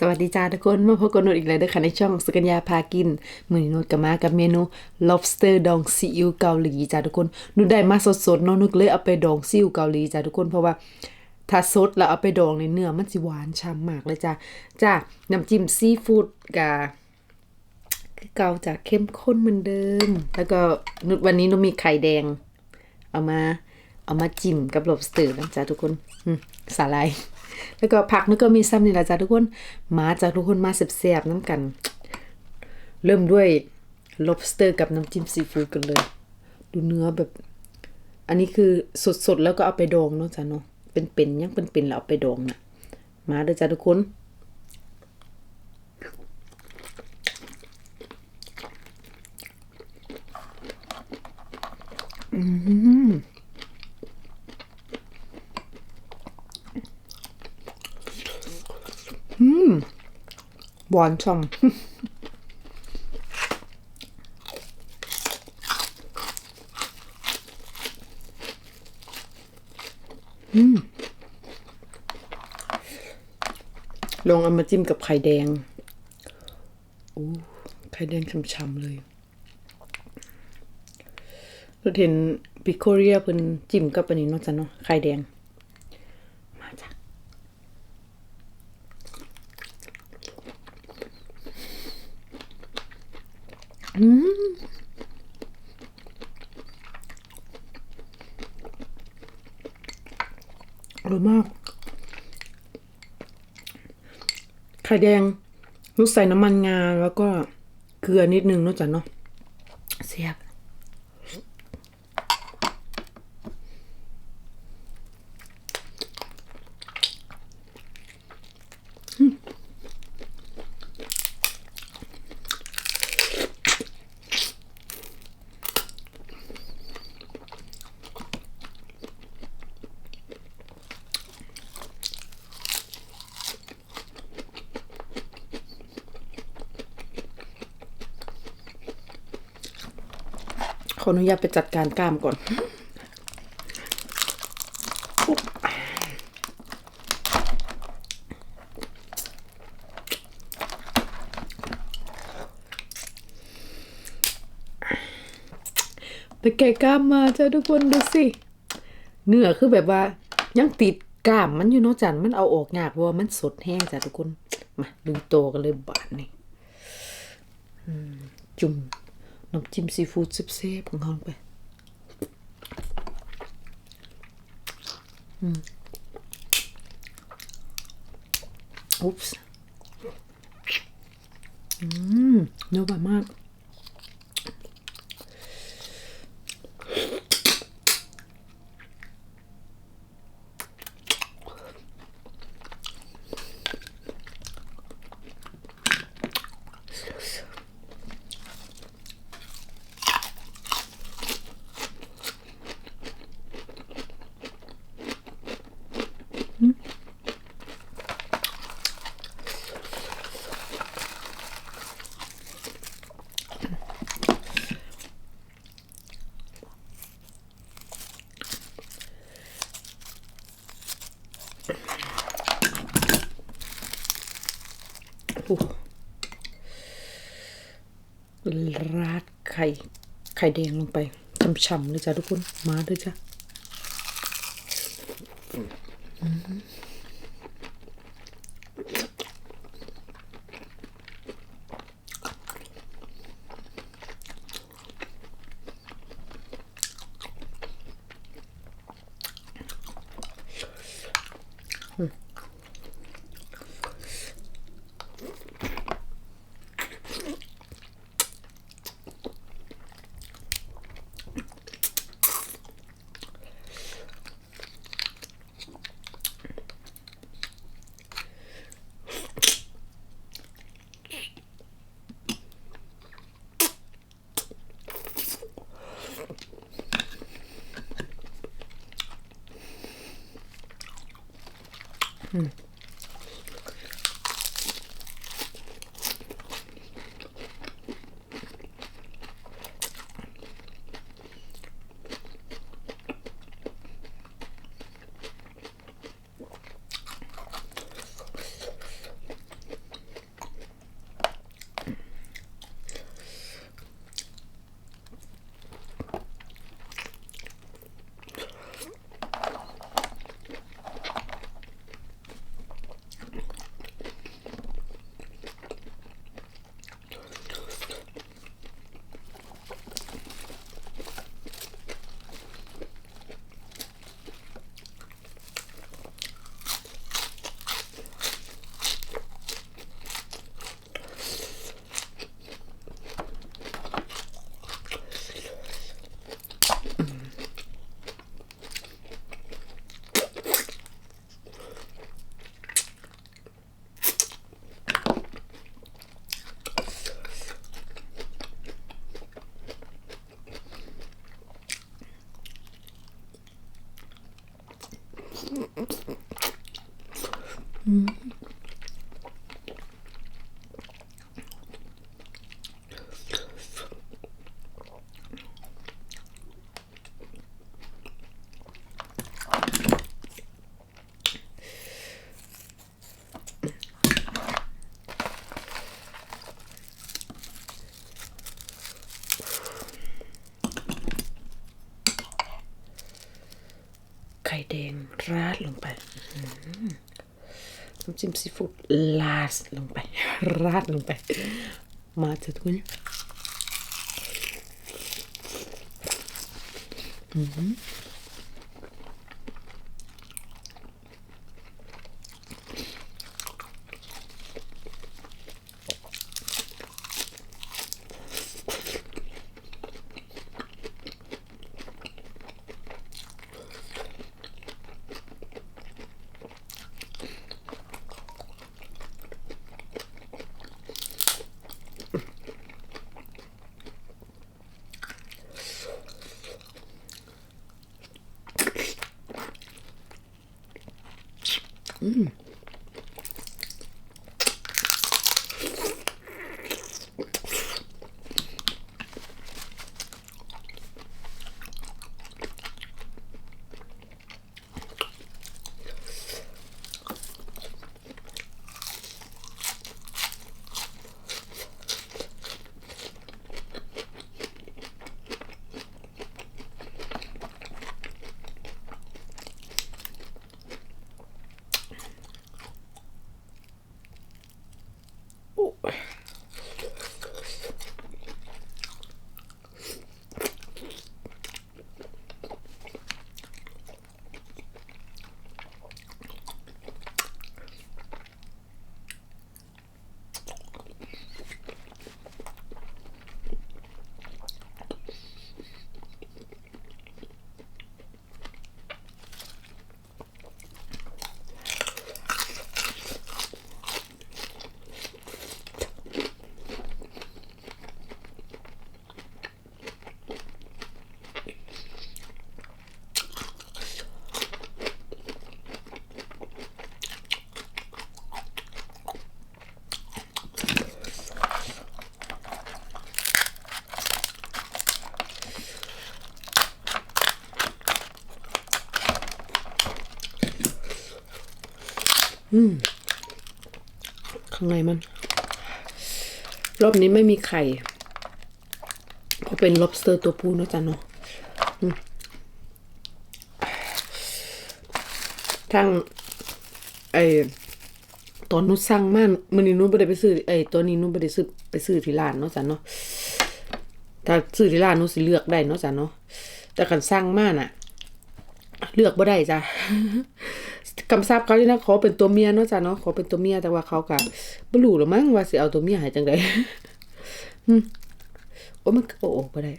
สวัสดีจ้าทุกคนมาพบกับนุชอีกแล้วเด้อค่ะในช่องสุกัญญาพากิน มือนุชก็มากับเมนู lobster ดองซีอิ๊วเกาหลีจ้าทุกคนนุชได้มาสดๆเนาะนุชเลยเอาไปดองซีอิ๊วเกาหลีจ้าทุกคนเพราะว่าถ้าสดแล้วเอาไปดองในเนื้อมันสิหวานฉ่ำมากเลยจ้าจ้าน้ำจิ้มซีฟู้ดกะคือเกาจ้ะเข้มข้นเหมือนเดิม แล้วก็นุชวันนี้นุชมีไข่แดง เอามาเอามาจิ้มกับ lobster นะจ๊ะทุกคนสาหร่าย แล้วก็ผักนี่ก็มีซ้ำนี่แหละจ้ะทุกคนมาจากทุกคนมาแซ่บๆน้ำกัน เริ่มด้วย lobster กับน้ำจิ้มซีฟู้ดกันเลย ดูเนื้อแบบ อันนี้คือสดๆแล้วก็เอาไปดองเนาะจ้ะเนาะเป็นๆยังเป็นๆแล้วเอาไปดองน่ะ มาเด้อจ้ะทุกคน หวานช่ำลองเอามาจิ้มกับไข่แดงโอ้ไข่แดงช่ำๆเลยเราเห็นพิโคเรียเพิ่นจิ้มกับอันนี้เนาะจ้ะเนาะไข่แดง มาจ้ะ อร่อยมาก ไข่แดงลูกใส่น้ำมันงาแล้วก็เกลือนิดนึงนอกจากเนาะ ออนุญาตไปจัดการกล้ามก่อน ไปแกะกล้ามมาจ้ะทุกคนดูสิ เนื้อคือแบบว่า ยังติดกล้ามมันอยู่เนาะจันมันเอาออกยากเพราะว่ามันสดแห้งจ้ะทุกคน มาดูโตกันเลยบาทนี่จุ่ม น้ำจิ้มซีฟู้ดเซฟๆของเขาลงไป อืมอุ๊ปส์อืมเนื้อหวามาก โอ้ราด ไข่ไข่แดงลงไปฉ่ำๆเลยจ้ะทุกคนมาด้วยจ้ะ Hmm. ไแดงราดลงไปน้ำจิ้มซีฟู้ดลาดลงไป ราดลงไป มาเถอะทุกคน Mm. ข้างในมัน รอบนี้ไม่มีไข่เพราะเป็น lobster ตัวผู้เนะจ๊ะเนาะทั้งไอตอนนู้นสั่งมากมันนี้นู้นไม่ได้ไปซื้อไอตัวนี้นู้นไม่ได้ซื้อไปซื้อที่ร้านเนาะจ๊ะเนาะถ้าซื้อที่ร้านนู้นสิเลือกได้เนาะจ๊ะเนาะแต่คันสั่งมากน่ะ เลือกบ่ได้จ้ะ คำศัพท์เขาที่นะขอเป็นตัวเมียเนาะจ้ะเนาะขอเป็นตัวเมียแต่ว่าเขาก็บ่รู้หรอมั้งว่าสิเอาตัวเมียให้จังไดอืมโอ้มันก็บ่ออกบ่ได้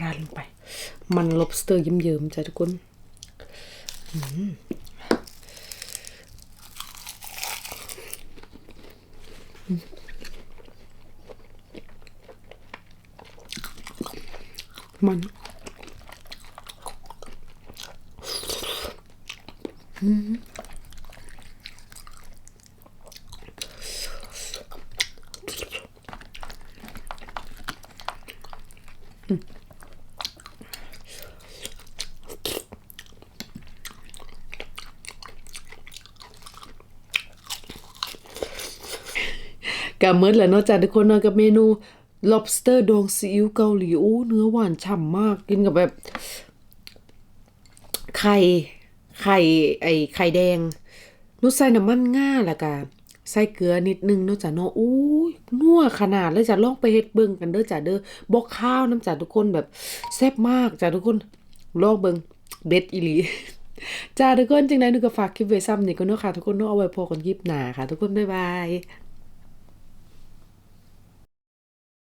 ราดลงไป มัน lobster เยิ้มๆจ้ะทุกคนอืมมัน กะเมิดแหล้วเนาะจ้ะทุกคนเนาะกับเมนู lobster ดองซีอิ๊วเกาหลีโอ้เนื้อหวานฉ่ำมากกินกับแบบ ไข่ ไข่ไอไข่แดงนุใส่น้ำมันง่าละกะใส่เกลือนิดนึงเนาะจ้ะเนาะอู้ยนัวขนาดเลยจ้ะลองไปเฮ็ดเบิ่งกันเด้อจ้ะเด้อบอกข้าวน้ำจ้ะทุกคนแบบแซ่บมากจ้ะทุกคนลองเบิ่งเบ็ดอีหลีจ้าทุกคนจังได๋หนูก็ฝากคลิปไว้ซ้ำนี่ก็เนาะค่ะทุกคนเนาะเอาไว้พอกันคลิปหน้าค่ะ ทุกคนบ๊ายบาย